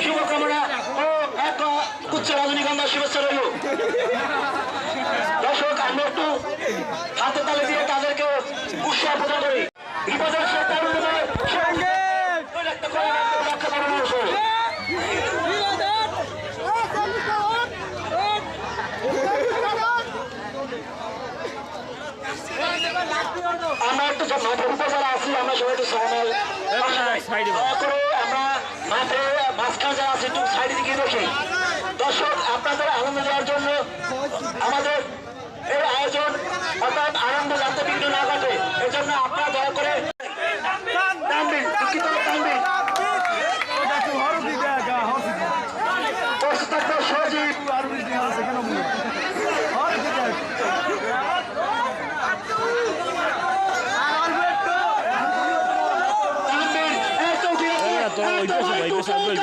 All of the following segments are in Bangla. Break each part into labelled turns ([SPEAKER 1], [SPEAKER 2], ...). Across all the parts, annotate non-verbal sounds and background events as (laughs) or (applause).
[SPEAKER 1] শুভকামনা ও এক উচ্চ রজনীগন্ধা শুভেচ্ছা রইল দর্শক আমরা একটু হাতে তালে দিয়ে তাদেরকে উৎসাহ প্রদান করি বিপদের আমরা একটু উপজেলা আছি আমরা সবাই একটু সহমল মাঠে মাঝখানে যারা আছে, একটু সাইডের দিকে দর্শক, আপনাদের আনন্দ দেওয়ার জন্য আমাদের এই আয়োজন অর্থাৎ আনন্দ যাতে বিঘ্ন না ঘটে, এজন্য আপনারা দয়া করে 三个人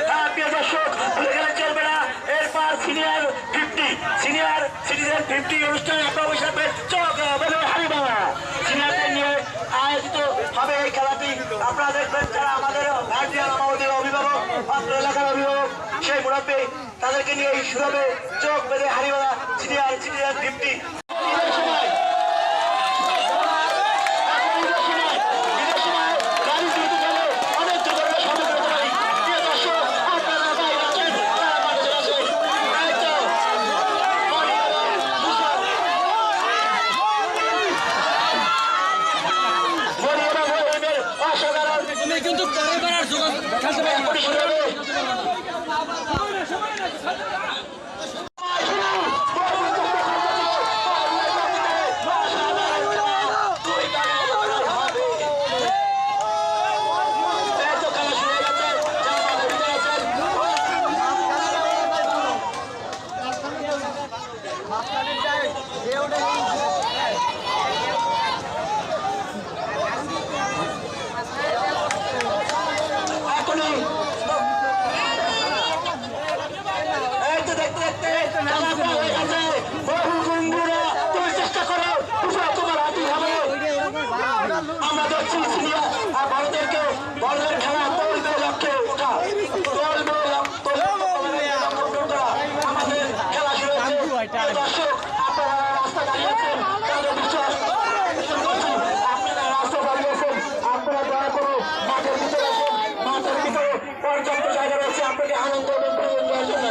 [SPEAKER 2] হ্যাঁ,
[SPEAKER 1] প্রিয় দর্শক, এখানে চলবে না। এরপর senior 50, senior citizen 50 অনুষ্ঠানে আপনারা বসে চক, আহ, বলে হারিবাংলা। নিয়ে আয়োজিত হবে এই খেলাটি। আপনারা দেখবেন যারা আমাদের অভিভাবক, অভিভাবক, সেই মুরব্বী, তাদেরকে নিয়ে শুরু হবে চোখ বেঁধে হারিবাংলা সিনিয়র সিটিজেন ফিফটি (laughs) 什么人？什么人？আমরা দেখছি সিরিয়া আর বড়দেরকে বড়দের খেলা তোলবে লক্ষ্যে ওঠা। তোলবে। আমাদের খেলা শুরু হয়েছে। দর্শক আপনারা রাস্তা দাঁড়িয়েছেন তাদের বিশ্বাস আপনারা রাস্তা দাঁড়িয়েছেন আপনারা দয়া করে মাঠের ভিতরে মাঠের ভিতরে পর্যাপ্ত জায়গা রয়েছে আপনাকে আনন্দ এবং বিনোদন দেওয়ার জন্য।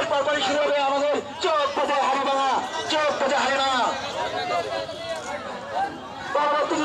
[SPEAKER 1] করুন এরপর পরে শুরু হবে আমাদের চোখ বেঁধে হারি ভাঙা চোখ বেঁধে হারি ভাঙা পরবর্তী